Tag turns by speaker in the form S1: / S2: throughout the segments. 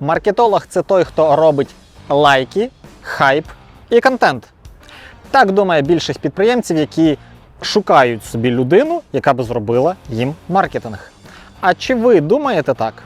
S1: Маркетолог це той, хто робить лайки, хайп і контент. Так думає більшість підприємців, які шукають собі людину, яка би зробила їм маркетинг. А чи ви думаєте так?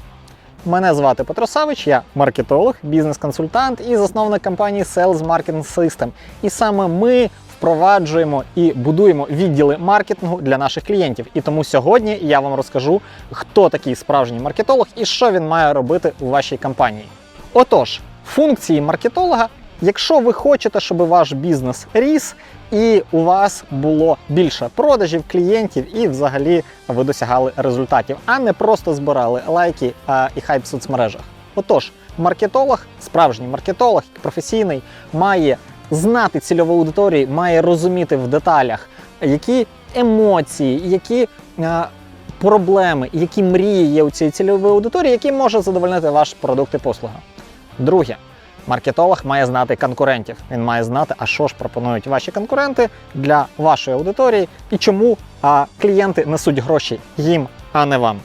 S1: Мене звати Петро Савич, я маркетолог, бізнес-консультант і засновник компанії Sales Marketing System. І саме ми впроваджуємо і будуємо відділи маркетингу для наших клієнтів. І тому сьогодні я вам розкажу, хто такий справжній маркетолог і що він має робити у вашій компанії. Отож, функції маркетолога, якщо ви хочете, щоб ваш бізнес ріс і у вас було більше продажів, клієнтів, і взагалі ви досягали результатів, а не просто збирали лайки а, і хайп в соцмережах. Отож, маркетолог, справжній маркетолог, професійний, має знати цільову аудиторію, має розуміти в деталях, які емоції, які е, проблеми, які мрії є у цієї цільової аудиторії, які може задовольнити ваш продукт і послуга. Друге, маркетолог має знати конкурентів. Він має знати, а що ж пропонують ваші конкуренти для вашої аудиторії і чому а, клієнти несуть гроші їм, а не вам.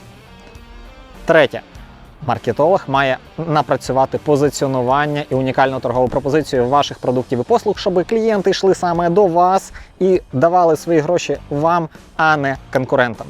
S1: Третє. Маркетолог має напрацювати позиціонування і унікальну торгову пропозицію ваших продуктів і послуг, щоб клієнти йшли саме до вас і давали свої гроші вам, а не конкурентам.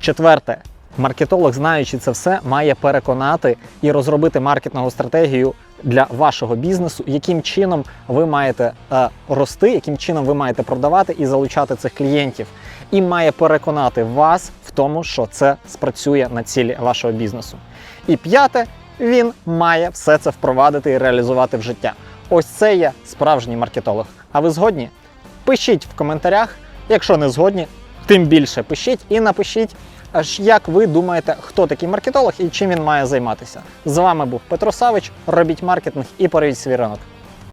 S1: Четверте, маркетолог, знаючи це все, має переконати і розробити маркетингову стратегію для вашого бізнесу, яким чином ви маєте е, рости, яким чином ви маєте продавати і залучати цих клієнтів, і має переконати вас в тому, що це спрацює на цілі вашого бізнесу. І п'яте, він має все це впровадити і реалізувати в життя. Ось це є справжній маркетолог. А ви згодні? Пишіть в коментарях, якщо не згодні, тим більше пишіть і напишіть, аж як ви думаєте, хто такий маркетолог і чим він має займатися. З вами був Петро Савич. Робіть маркетинг і порвіть свій ринок.